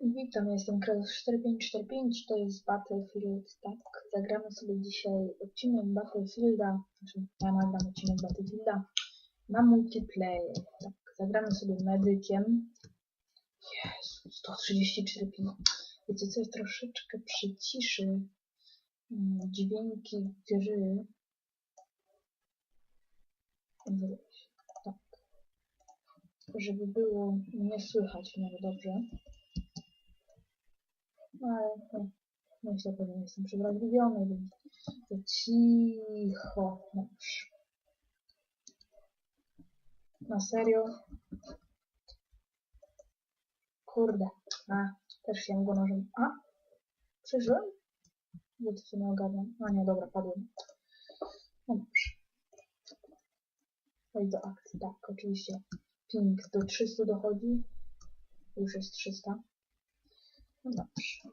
Witam, jestem Kratos4545, to jest Battlefield, tak, zagramy sobie dzisiaj odcinek Battlefielda, znaczy ja nagram odcinek Battlefielda na multiplayer, tak, zagramy sobie medykiem, Jezu, 134 ping, wiecie co, troszeczkę przyciszy mm, dźwięki gry, tak, żeby było mnie słychać miarę dobrze. No ale to myślę, że nie jestem przewrażliwiony, więc to cicho. Na serio? Kurde. A, też się go nożem. A? Przeżyłem? To się nie ogarniam. A nie, dobra, padłem. No dobrze. Chodź do akcji, tak, oczywiście. Ping do 300 dochodzi. Już jest 300. No dobrze.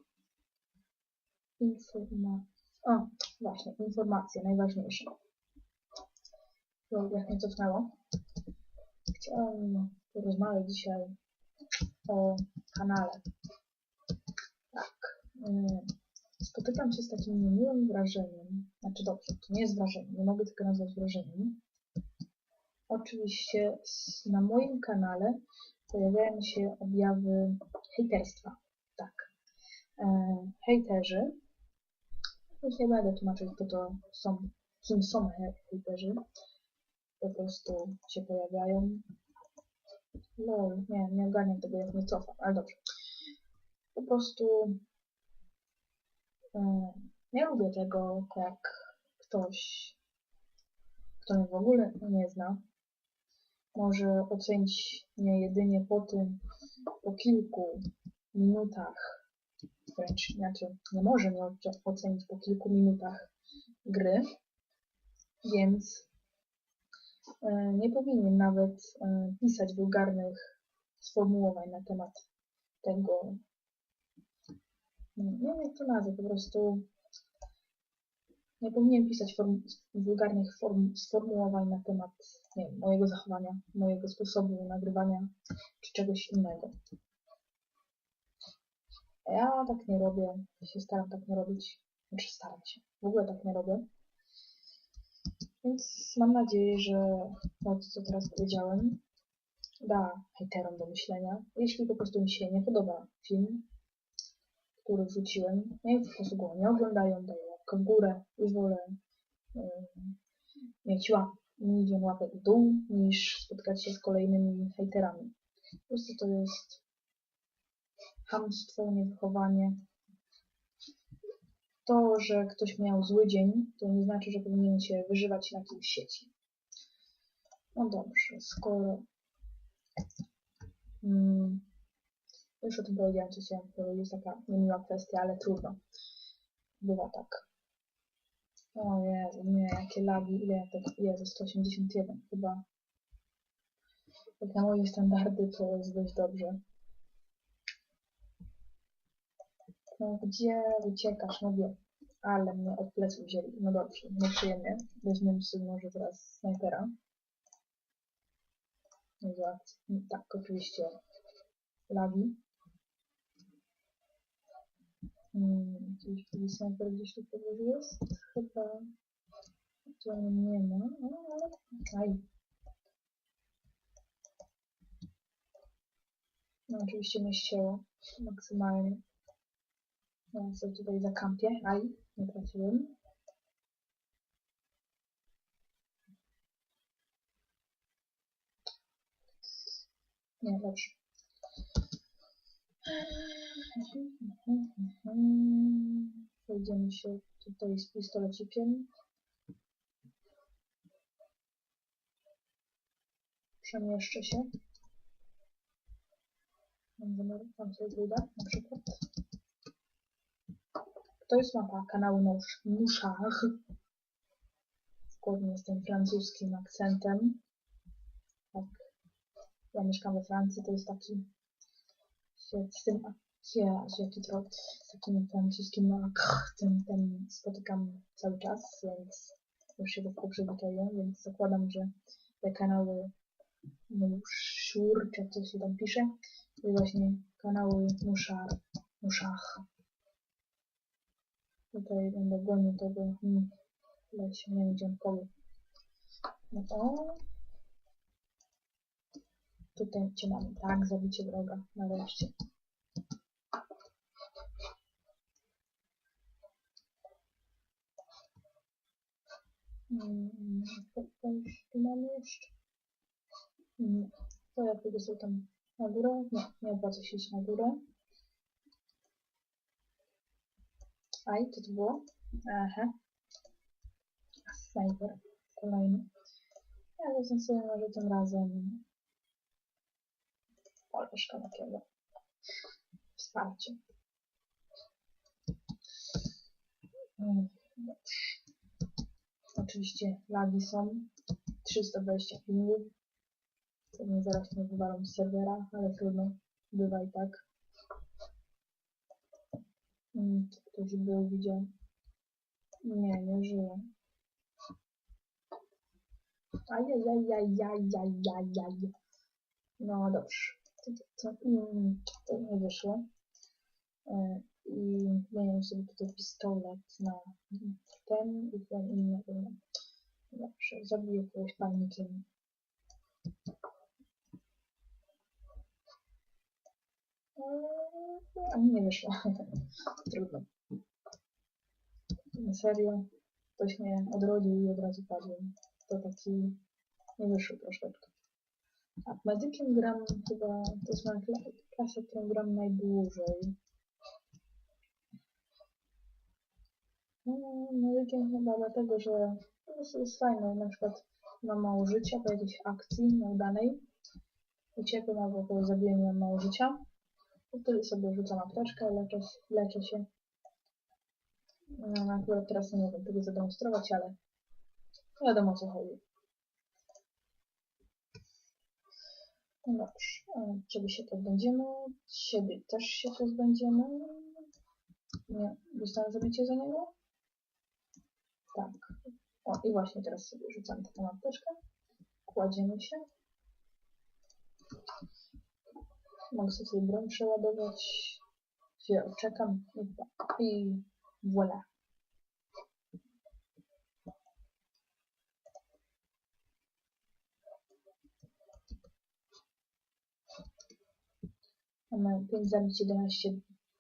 Informacja. O, właśnie, informacje, najważniejsze. jak mnie cofnęło. Chciałem porozmawiać dzisiaj o kanale. Tak. Spotykam się z takim niemiłym wrażeniem. Znaczy dobrze, to nie jest wrażenie, nie mogę tego nazwać wrażeniem. Oczywiście na moim kanale pojawiają się objawy hejterstwa hejterzy. Już nie będę tłumaczyć, kto to są, kim są hejterzy. Po prostu się pojawiają. Lol, nie, nie ogarniam tego, jak nie cofam, ale dobrze. Po prostu e, nie lubię tego, jak ktoś, kto mnie w ogóle nie zna, może ocenić mnie jedynie po tym, po kilku minutach wręcz inaczej nie może mnie ocenić po kilku minutach gry, więc e, nie powinien nawet e, pisać wulgarnych sformułowań na temat tego, nie wiem jak to nazwać, po prostu nie powinien pisać form, wulgarnych form, sformułowań na temat wiem, mojego zachowania, mojego sposobu nagrywania czy czegoś innego. Ja tak nie robię, ja się staram tak nie robić. Znaczy staram się. W ogóle tak nie robię. Więc mam nadzieję, że to, co teraz powiedziałem, da hejterom do myślenia. Jeśli po prostu mi się nie podoba film, który wrzuciłem, niech po prostu go nie oglądają, dają łapkę w górę. Już wolę um, mieć łap, mieć łapę w dół, niż spotkać się z kolejnymi hejterami. Po prostu to jest chamstwo, niewychowanie. To, że ktoś miał zły dzień, to nie znaczy, że powinien się wyżywać na kimś sieci. No dobrze, skoro... Hmm, już o tym powiedziałem, co chciałem powiedzieć, taka niemiła kwestia, ale trudno. Bywa tak. O Jezu, nie, jakie lagi, ile ja tego, Jezu, 181 chyba. Jak na moje standardy to jest dość dobrze. No gdzie uciekasz? Mówię, ale mnie od pleców wzięli. No dobrze, nieprzyjemnie. Weźmiemy sobie może teraz snajpera. Tak, oczywiście lagi. Hmm, gdzieś snajper gdzieś tu jest? Chyba tu nie ma, no ale... Aj. No oczywiście mnie ścięło maksymalnie. Ja sobie tutaj zakampię. Aj, nie trafiłem. Nie, dobrze. Przejdziemy się tutaj z pistolecikiem. Przemieszczę się. Tam sobie wyjdę na przykład. To jest mapa kanału Nuszach. Zgodnie z tym francuskim akcentem. Tak. Ja mieszkam we Francji, to jest taki z tym jaki trochę z takim francuskim akcentem spotykam cały czas, więc już się do przygotuję, więc zakładam, że te kanały Nuszur, czy jak to się tam pisze, jest właśnie kanały Muszar, Muszach. Tutaj będę gonił tego hmm, wiem gdzie on powie. No to... Tutaj cię mamy, tak, zabicie wroga, nareszcie. Mm, co coś tu mamy jeszcze? Mm, To ja pójdę sobie tam na górę. Nie, nie opłaca się iść na górę. Co to było? Aha. Sniper. Kolejny. Ja wezmę sobie może tym razem Oleszka takiego. Wsparcie. Mm. Oczywiście lagi są. 320 pingów. Pewnie zaraz mnie wywalą z serwera, ale trudno. Bywa i tak. Mm, czy ktoś był, widział? Nie, nie żyje. Ajajajajajajajaj. No dobrze. To, to, mm, to nie wyszło. E, I zmieniam sobie tutaj pistolet na ten i ten inny. inny. Dobrze, zabiję kogoś palnikiem. Eee, nie wyszło. Trudno. Na serio. Ktoś mnie odrodził i od razu padłem. To taki... Nie wyszło troszeczkę. Tak, medykiem gram chyba... To jest moja kla klasa, którą gram najdłużej. No, medykiem chyba dlatego, że po prostu jest fajne. Na przykład mam mało życia po jakiejś akcji nieudanej. Uciekłem albo po zabijaniu mam mało życia. Wtedy sobie rzucam apteczkę, leczę, leczę się. No, akurat teraz nie mogę tego zademonstrować, ale wiadomo o co chodzi. No dobrze, ciebie się pozbędziemy, ciebie też się pozbędziemy. Nie, dostałem zabicie za niego? Tak. O, i właśnie teraz sobie rzucam taką apteczkę. Kładziemy się. Mogę sobie, broń przeładować. Chwilę czekam i, voilà. Mamy 5 zabić, 11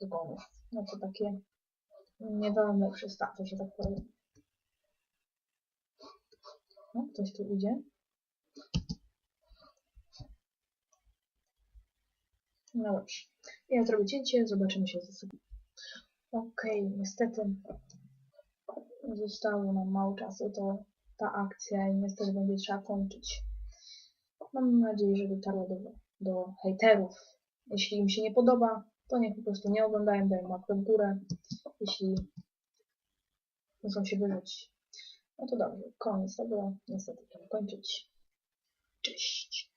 zgonów. No to takie nie dałem lepsze staty, że tak powiem. No, ktoś tu idzie. No dobrze. Ja zrobię cięcie, zobaczymy się za sobą. Okej, okay, niestety zostało nam mało czasu, to ta akcja i niestety będzie trzeba kończyć. Mam nadzieję, że dotarło do, do hejterów. Jeśli im się nie podoba, to niech po prostu nie oglądają, dają łapkę w górę. Jeśli muszą się wyżyć, no to dobrze, koniec tego. Niestety trzeba kończyć. Cześć.